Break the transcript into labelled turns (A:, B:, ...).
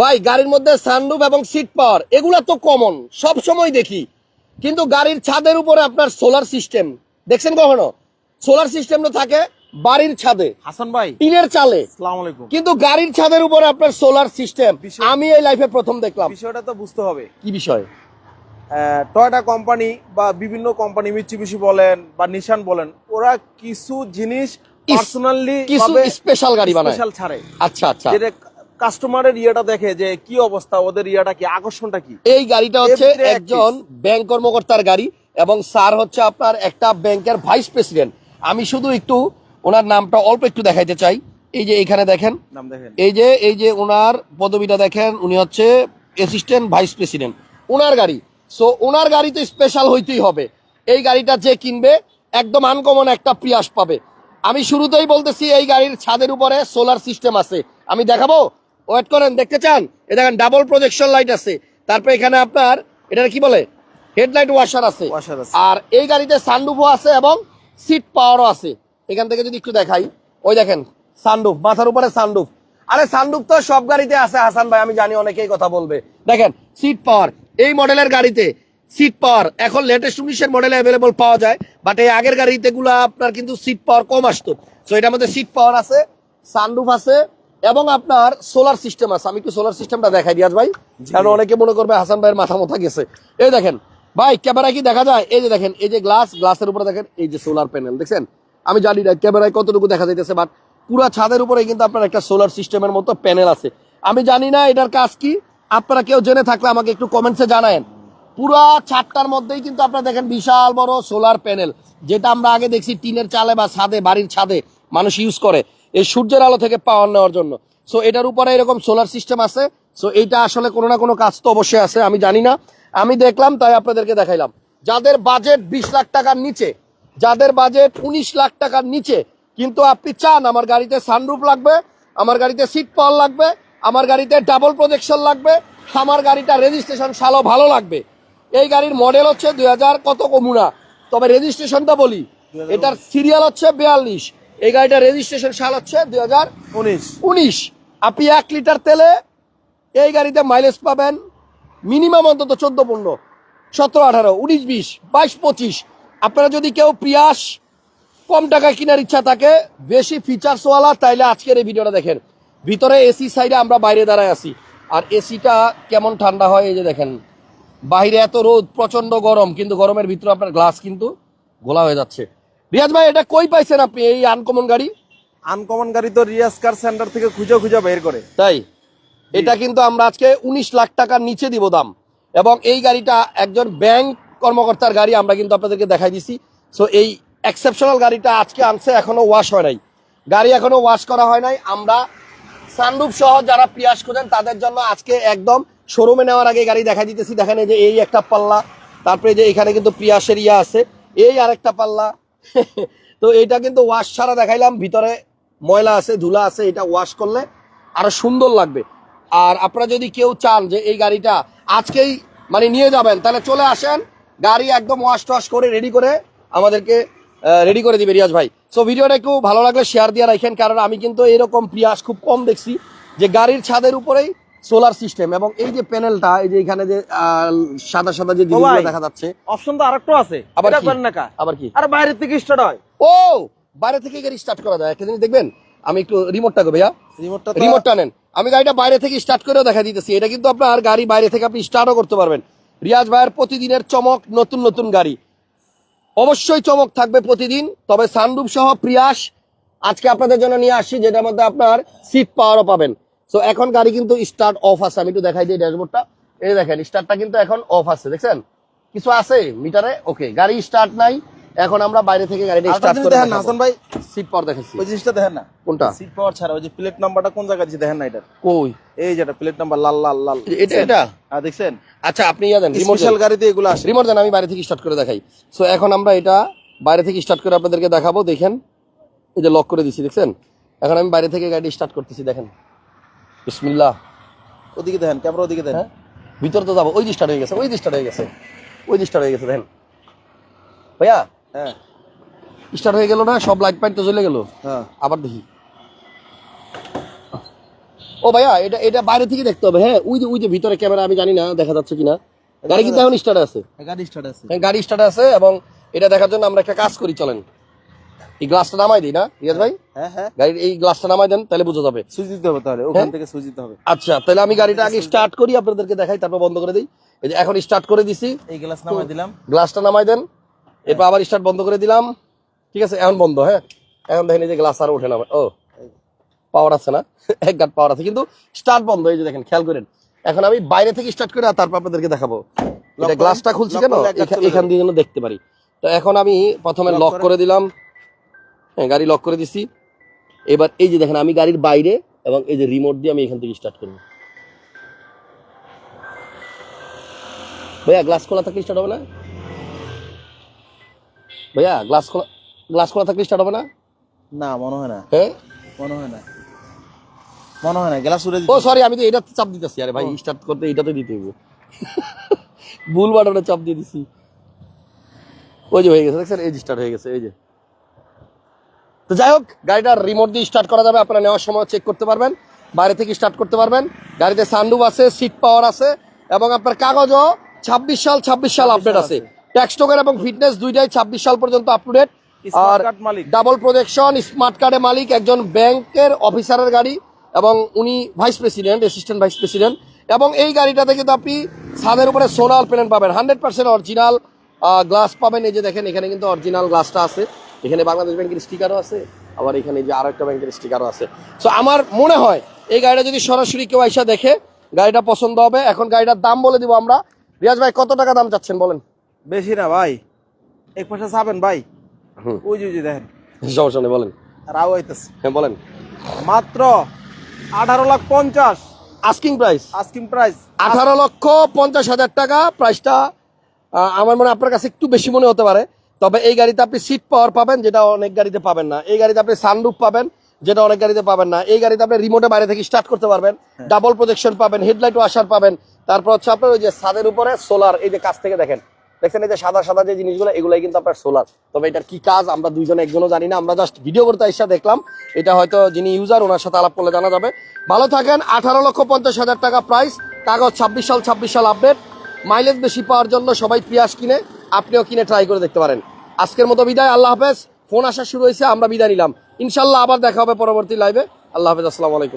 A: ভাই গাড়ির মধ্যে সানরুফ এবং সিট পাওয়ার এগুলা তো কমন সব সময় দেখি। কিন্তু গাড়ির ছাদের উপরে আপনার সোলার সিস্টেম দেখছেন কখনো? সোলার সিস্টেম তো থাকে বাড়ির ছাদে
B: হাসান ভাই
A: টিনের চালে। কিন্তু গাড়ির ছাদের উপরে আপনার সোলার সিস্টেম আমি এই লাইফে প্রথম দেখলাম।
B: বিষয়টা তো বুঝতে হবে।
A: কি বিষয়?
B: টয়টা কোম্পানি বা বিভিন্ন কোম্পানি মিচিবিশি বলেন বা নিশান বলেন ওরা কিছু জিনিস পার্সোনালি
A: কিছু স্পেশাল গাড়ি বানায়।
B: স্পেশাল ছাড়ে।
A: আচ্ছা আচ্ছা।
B: কাস্টমারের ইয়েটা দেখে যে কি অবস্থা ওদের ইয়েটা কি আকর্ষণটা কি?
A: এই গাড়িটা হচ্ছে একজন ব্যাংক কর্মকর্তার গাড়ি এবং স্যার হচ্ছে আপনার একটা ব্যাংকের ভাইস প্রেসিডেন্ট। আমি শুধু একটু ওনার নামটা অল্প একটু দেখাইতে চাই। এই যে এখানে দেখেন।
B: দেখেন।
A: এই যে এই যে ওনার পদবিটা দেখেন উনি হচ্ছে অ্যাসিস্ট্যান্ট ভাইস প্রেসিডেন্ট ওনার গাড়ি। সো ওনার গাড়ি তো স্পেশাল হইতেই হবে। এই গাড়িটা যে কিনবে একদম আনকমন একটা প্রিয়াস পাবে। আমি শুরুতেই বলতেছি এই গাড়ির ছাদের উপরে সোলার সিস্টেম আছে। আমি দেখাবো? ওয়েট করেন দেখতে চান? এ দেখেন ডাবল প্রজেকশন লাইট আছে। তারপর এখানে আপনার এটা কি বলে? হেডলাইট ওয়াশার আছে। আর এই গাড়িতে সানরুফও আছে এবং সিট পাওয়ারও আছে। এখান থেকে যদি একটু দেখাই ওই দেখেন সানরুফ মাথার উপরে সানরুফ আরে সানরুফ তো সব গাড়িতে আছে হাসান ভাই আমি জানি অনেকেই কথা বলবে। দেখেন সিট পাওয়ার এই মডেলের গাড়িতে সিট পাওয়ার এখন লেটেস্ট উনিশের মডেলে অ্যাভেলেবল পাওয়া যায় বাট এই আগের গাড়িতে গুলা আপনার কিন্তু সিট পাওয়ার কম আসতো। তো এটার মধ্যে সিট পাওয়ার আছে সানরুফ আছে এবং আপনার সোলার সিস্টেম আছে। আমি একটু সোলার সিস্টেমটা দেখাই রিয়াজ ভাই কারণ অনেকে মনে করবে হাসান ভাইয়ের মাথা মাথা গেছে। এই দেখেন ভাই ক্যামেরায় কি দেখা যায়? এই যে দেখেন এই যে গ্লাস গ্লাসের উপরে দেখেন এই যে সোলার প্যানেল দেখছেন? আমি জানি না ক্যামেরায় কতটুকু দেখা যাইতেছে বাট পুরা ছাদের উপরে কিন্তু আপনার একটা সোলার সিস্টেমের মতো প্যানেল আছে। আমি জানি না এটার কাজ কি। আপনারা কেউ জেনে থাকলে আমাকে একটু কমেন্টসে জানায়েন। পুরা ছাদটার মধ্যেই কিন্তু আপনারা দেখেন বিশাল বড় সোলার প্যানেল যেটা আমরা আগে দেখছি টিনের চালে বা ছাদে বাড়ির ছাদে। মানুষ ইউজ করে এই সূর্যের আলো থেকে পাওয়ার নেওয়ার জন্য। সো এটার উপরে এরকম সোলার সিস্টেম আছে। সো এইটা আসলে কোনো না কোনো কাজ তো অবশ্যই আছে আমি জানি না। আমি দেখলাম তাই আপনাদেরকে দেখাইলাম। যাদের বাজেট বিশ লাখ টাকার নিচে যাদের বাজেট উনিশ লাখ টাকার নিচে কিন্তু আপনি চান আমার গাড়িতে সানরুফ লাগবে আমার গাড়িতে সিট পাওয়ার লাগবে আমার গাড়িতে ডাবল প্রজেকশন লাগবে আমার গাড়িটা রেজিস্ট্রেশন সালও ভালো লাগবে। এই গাড়ির মডেল হচ্ছে দুই হাজার কত কমুনা? তবে রেজিস্ট্রেশনটা বলি এটার সিরিয়াল হচ্ছে বিয়াল্লিশ। এই গাড়িটার রেজিস্ট্রেশন সাল হচ্ছে দুই হাজার
B: উনিশ।
A: উনিশ। আপনি এক লিটার তেলে এই গাড়িতে মাইলেজ পাবেন মিনিমাম অন্তত চোদ্দ পনেরো সতেরো আঠারো উনিশ বিশ বাইশ পঁচিশ। আপনারা যদি কেউ পিয়াস কম টাকা কেনার ইচ্ছা থাকে বেশি ফিচার্সওয়ালা তাইলে আজকের এই ভিডিওটা দেখেন। ভিতরে এসি সাইডে আমরা বাইরে দাঁড়ায় আছি। আর এসিটা কেমন ঠান্ডা হয় এই যে দেখেন। বাইরে এত রোদ প্রচণ্ড গরম কিন্তু গরমের ভিতরে আপনার গ্লাস কিন্তু গোলা হয়ে যাচ্ছে। রিয়াজ ভাই এটা কই পাইছেন আপনি এই আনকমন গাড়ি?
B: আনকমন গাড়ি তো রিয়াজ কার সেন্টার থেকে খুঁজে খুঁজে বের করে।
A: তাই? এটা কিন্তু আমরা আজকে উনিশ লাখ টাকার নিচে দিব দাম। এবং এই গাড়িটা একজন ব্যাংক কর্মকর্তার গাড়ি আমরা কিন্তু আপনাদেরকে দেখাই দিছি। সো এই এক্সেপশনাল গাড়িটা আজকে আনছে এখনও ওয়াশ হয় নাই। গাড়ি এখনও ওয়াশ করা হয় নাই। আমরা সানরুফ সহ যারা পিয়াস খোঁজেন তাদের জন্য আজকে একদম শোরুমে নেওয়ার আগে গাড়ি দেখাই দিতেছি। দেখেন এই যে এই একটা পাল্লা তারপরে যে এখানে কিন্তু পিয়াসের ইয়া আছে। এই আরেকটা পাল্লা তো এটা কিন্তু ওয়াশ ছাড়া দেখাইলাম, ভিতরে ময়লা আছে, ধুলা আছে, এটা ওয়াশ করলে আরও সুন্দর লাগবে। আর আপনারা যদি কেউ চান যে এই গাড়িটা আজকেই মানে নিয়ে যাবেন, তাহলে চলে আসেন, গাড়ি একদম ওয়াশ টয়াশ করে রেডি করে আমাদেরকে রেডি করে দিবে রিয়াজ ভাই। সো ভিডিওটা একটু ভালো লাগলে শেয়ার দিয়ে রাখেন, কারণ আমি কিন্তু এরকম প্রিয়াস খুব কম দেখছি, যে গাড়ির ছাদের উপরেই সোলার সিস্টেম এবং এই যে প্যানেলটা এই যে এখানে যে সাদা সাদা যে জিনিসগুলো। দেখা যাচ্ছে।
B: অপশন তো আরেকটু আছে
A: আবার কি? আবার কি?
B: আর বাইরে থেকে স্টার্ট হয়।
A: ও বাইরে থেকে গাড়ি স্টার্ট করা যায়। একটা জিনিস দেখবেন আমি একটু রিমোটটা গো ভাইয়া।
B: রিমোটটা
A: রিমোটটা নেন। আমি গাড়িটা বাইরে থেকে স্টার্ট করেও দেখা দিতেছি। এটা কিন্তু আপনার গাড়ি বাইরে থেকে আপনি স্টার্টও করতে পারবেন। রিয়াজ ভাইয়ের প্রতিদিনের চমক নতুন নতুন গাড়ি। অবশ্যই চমক থাকবে প্রতিদিন তবে সানরুফ সহ প্রিয়াস আজকে আপনাদের জন্য নিয়ে আসছি যেটার মধ্যে আপনার সিট পাওয়ারও পাবেন। তো এখন গাড়ি কিন্তু স্টার্ট অফ আছে। আমি একটু দেখাই দিই ড্যাশবোর্ডটা। এই দেখেন স্টার্টটা কিন্তু এখন অফ আছে দেখছেন? কিছু আছে মিটারে? ওকে গাড়ি স্টার্ট নাই। এখন আমরা বাইরে থেকে গাড়িটা স্টার্ট করে
B: দেখেন হাসান ভাই
A: সিট পাওয়ার দেখাচ্ছি।
B: ওই জিনিসটা দেখেন না?
A: কোনটা?
B: সিট পাওয়ার ছাড়া ওই যে প্লেট নাম্বারটা কোন জায়গা দিয়েছে দেখেন না এটা?
A: কই?
B: এই যেটা প্লেট নাম্বার লাল লাল লাল।
A: এটা এটা
B: হ্যাঁ দেখছেন?
A: আচ্ছা আপনি ইয়া দেন
B: স্পেশাল গাড়িতে এগুলো আসে।
A: রিমোট দেন আমি বাইরে থেকে স্টার্ট করে দেখাই। সো এখন আমরা এটা বাইরে থেকে স্টার্ট করে আপনাদেরকে দেখাবো। দেখেন এই যে লক করে দিছি দেখছেন? এখন আমি বাইরে থেকে গাড়ি স্টার্ট করতেছি দেখেন। বিসমিল্লাহ।
B: ওদিকে দেখেন ক্যামেরা ওদিকে দেখেন।
A: হ্যাঁ। ভিতর তো যাব। ওই স্টার্ট হয়ে গেছে ওই স্টার্ট হয়ে গেছে। ওই স্টার্ট হয়ে গেছে দেখেন। ভাইয়া
B: হ্যাঁ।
A: স্টার্ট হয়ে গেল না? সব লাইট পাইট তো জ্বলে গেল?
B: হ্যাঁ।
A: আবার দেখি। ও ভাইয়া এটা এটা বাইরে থেকে দেখতে হবে হ্যাঁ? ওই যে ওই যে ভিতরে ক্যামেরা আমি জানি না দেখা যাচ্ছে কিনা। গাড়ি কিন্তু এখন স্টার্ট আছে।
B: গাড়ি স্টার্ট আছে।
A: হ্যাঁ, গাড়ি স্টার্ট আছে এবং এটা দেখার জন্য আমরা একটা কাজ করি চলেন। এই গ্লাসটা নামাই দিই না রিয়াজ ভাই?
B: হ্যাঁ হ্যাঁ
A: গাড়ির এই গ্লাসটা নামাই দেন তাহলে বোঝা যাবে।
B: সুইচ দিতে হবে তাহলে ওখান থেকে সুইচ দিতে হবে।
A: আচ্ছা তাহলে আমি গাড়িটা আগে স্টার্ট করি আপনাদেরকে দেখাই তারপর বন্ধ করে দিই। এই যে এখন স্টার্ট করে দিছি।
B: এই গ্লাস নামাই দিলাম।
A: গ্লাসটা নামাই দেন। এরপর আবার স্টার্ট বন্ধ করে দিলাম। ঠিক আছে এখন বন্ধ হ্যাঁ? এখন দেখেন এই যে গ্লাস আর ওঠে না ও পাওয়ার আছে না? এক গাট পাওয়ার আছে। কিন্তু স্টার্ট বন্ধ এই যে দেখেন খেয়াল করেন। এখন আমি বাইরে থেকে স্টার্ট করে আর তারপর আপনাদেরকে দেখাবো। এটা গ্লাসটা খুলছি কেন? এখান দিয়ে যেন দেখতে পারি। তো এখন আমি প্রথমে লক করে দিলাম। হ্যাঁ গাড়ি লক করে দিছি। এবার এই যে দেখেন আমি গাড়ির বাইরে এবং এই যে রিমোট দিয়ে আমি এখান থেকে স্টার্ট করব। ভাইয়া গ্লাস খোলা থাকলে স্টার্ট হবে না? ভাইয়া গ্লাস খোলা গ্লাস খোলা থাকলে স্টার্ট হবে না?
B: না মনে হয় না।
A: হ্যাঁ?
B: মনে হয় না। মনে হয় না গ্লাস উড়ে
A: ও সরি আমি তো এটা চাপ দিতেছি। আরে ভাই স্টার্ট করতে এটাতে দিতে হইব ভুল বাটনে চাপ দিয়ে দিছি। ওই যে হয়ে গেছে দেখছেন? এই যে স্টার্ট হয়ে গেছে এই যে। তো যাই হোক গাড়িটা রিমোট দিয়ে স্টার্ট করা যাবে আপনারা নেওয়ার সময় চেক করতে পারবেন বাইরে থেকে স্টার্ট করতে পারবেন। গাড়িতে সানরুফ আছে সিট পাওয়ার আছে এবং আপনার কাগজও ছাব্বিশ সাল ছাব্বিশ সাল আপডেট আছে। ট্যাক্স টোকেন এবং ফিটনেস দুইটাই ছাব্বিশ সাল পর্যন্ত আপ টু ডেট আর ডাবল প্রজেকশন স্মার্ট কার্ডের মালিক একজন ব্যাংকের অফিসারের গাড়ি এবং উনি vice president assistant vice president এবং এই গাড়িটাতে কিন্তু আপনি ছাদের উপরে সোনার প্যানেল পাবেন। হান্ড্রেড পার্সেন্ট অরিজিনাল গ্লাস পাবেন। এই যে দেখেন এখানে কিন্তু অরিজিনাল গ্লাসটা আছে। এখানে বাংলাদেশ ব্যাংকের স্টিকারও আছে আবার এখানে যে আরও একটা ব্যাংকের স্টিকারও আছে। সো আমার মনে হয় এই গাড়িটা যদি সরাসরি কেউ আইসা দেখে গাড়িটা পছন্দ হবে এখন গাড়িটার দাম বলে দিব আমরা। রিয়াজ ভাই কত টাকা দাম চাচ্ছেন বলেন?
B: বেশি না ভাই এক পয়সা চাবেন ভাই। ওই যে দেখেন।
A: সমস্যা নেই বলেন।
B: রাও আইতেছে।
A: হ্যাঁ বলেন।
B: মাত্র আঠারো লাখ পঞ্চাশ।
A: আস্কিং প্রাইস
B: আস্কিং প্রাইস
A: আঠারো লক্ষ পঞ্চাশ হাজার টাকা। প্রাইসটা আমার মনে হয় আপনার কাছে একটু বেশি মনে হতে পারে। তবে এই গাড়িতে আপনি সিট পাওয়ার পাবেন যেটা অনেক গাড়িতে পাবেন না। এই গাড়িতে আপনি সানরুফ পাবেন যেটা অনেক গাড়িতে পাবেন না। এই গাড়িতে আপনি রিমোটে বাইরে থেকে স্টার্ট করতে পারবেন ডাবল প্রজেকশন পাবেন হেডলাইট ওয়াশার পাবেন। তারপর হচ্ছে আপনার ওই যে ছাদের উপরে সোলার এই যে কাছ থেকে দেখেন। দেখছেন এই যে সাদা সাদা যে জিনিসগুলো এগুলাই কিন্তু আপনার সোলার তবে এটার কি কাজ আমরা দুইজনে একজনও জানি না। আমরা জাস্ট ভিডিও করতে এসে দেখলাম এটা হয়তো যিনি ইউজার ওনার সাথে আলাপ করলে জানা যাবে। ভালো থাকেন আঠারো লক্ষ পঞ্চাশ হাজার টাকা প্রাইস কাগজ ছাব্বিশ সাল ছাব্বিশ সাল আপডেট মাইলেজ বেশি পাওয়ার জন্য সবাই পিয়াস কিনে। আপনিও কিনে ট্রাই করে দেখতে পারেন। আজকের মতো বিদায়, আল্লাহ হাফেজ। ফোন আসা শুরু হয়েছে, আমরা বিদায় নিলাম। ইনশাল্লাহ আবার দেখা হবে পরবর্তী লাইভে আল্লাহ হাফেজ, আসসালামু আলাইকুম।